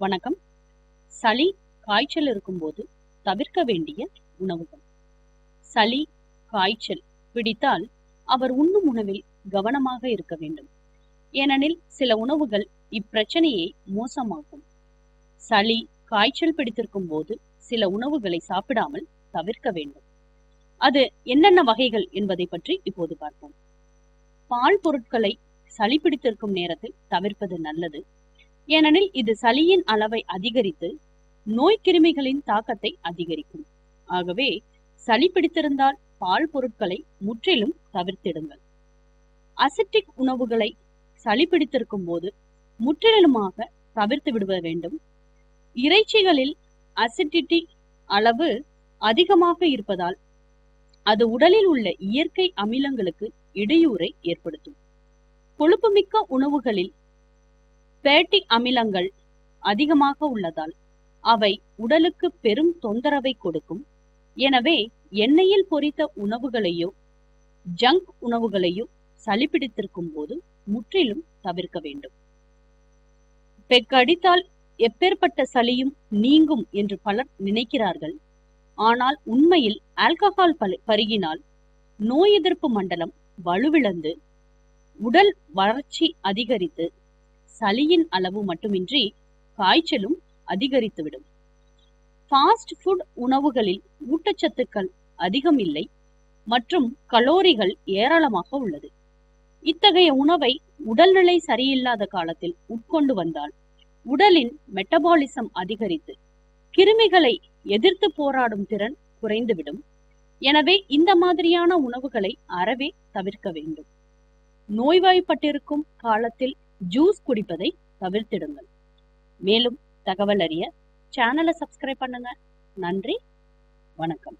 வணக்கம். சளி காய்ச்சல் இருக்கும்போது தவிர்க்க வேண்டிய உணவுகள். சளி காய்ச்சல் பிடித்தால் அவர் உண்ணும் உணவில் கவனமாக இருக்க வேண்டும். ஏனெனில் சில உணவுகள் இப்பிரச்சனையை மோசமாக்கும். சளி காய்ச்சல் பிடித்திருக்கும் போது சில உணவுகளை சாப்பிடாமல் தவிர்க்க வேண்டும். அது என்னென்ன வகைகள் என்பதை பற்றி இப்போது பார்ப்போம். பால் பொருட்களை சளி பிடித்திருக்கும் நேரத்தில் தவிர்ப்பது நல்லது. ஏனெனில் இது சளியின் அளவை அதிகரித்து நோய் கிருமிகளின் தாக்கத்தை அதிகரிக்கும். ஆகவே சளி பிடித்திருந்தால் பால் பொருட்களை முற்றிலும் தவிர்த்திடுங்கள். அசிட்டிக் உணவுகளை சளி பிடித்திருக்கும் போது முற்றிலுமாக தவிர்த்து விடுவ வேண்டும். இறைச்சிகளில் அசிடிட்டி அளவு அதிகமாக இருப்பதால் அது உடலில் உள்ள இயற்கை அமிலங்களுக்கு இடையூறை ஏற்படுத்தும். கொழுப்புமிக்க உணவுகளில் ஃபேட்டிக் அமிலங்கள் அதிகமாக உள்ளதால் அவை உடலுக்கு பெரும் தொந்தரவை கொடுக்கும். எனவே எண்ணெயில் பொரித்த உணவுகளையோ ஜங்க் உணவுகளையோ சளி பிடித்திருக்கும் போது முற்றிலும் தவிர்க்க வேண்டும். பெக்கடித்தால் எப்பேற்பட்ட சளியும் நீங்கும் என்று பலர் நினைக்கிறார்கள். ஆனால் உண்மையில் ஆல்கஹால் பருகினால் நோய் எதிர்ப்பு மண்டலம் வலுவிழந்து உடல் வளர்ச்சி அதிகரித்து சளியின் அளவு மட்டுமின்றி காய்ச்சலும் அதிகரித்துவிடும். ஃபாஸ்ட் ஃபுட் உணவுகளில் ஊட்டச்சத்துக்கள் அதிகம் இல்லை மற்றும் கலோரிகள் ஏராளமாக உள்ளது. இத்தகைய உணவை உடல்நிலை சரியில்லாத காலத்தில் உட்கொண்டு வந்தால் உடலின் மெட்டபாலிசம் அதிகரித்து கிருமிகளை எதிர்த்து போராடும் திறன் குறைந்துவிடும். எனவே இந்த மாதிரியான உணவுகளை அறவே தவிர்க்க வேண்டும். நோய்வாய்ப்பட்டிருக்கும் காலத்தில் ஜூஸ் குடிப்பதை தவிர்த்திடுங்கள். மேலும் தகவல் அறிய சேனலை சப்ஸ்கிரைப் பண்ணுங்க. நன்றி. வணக்கம்.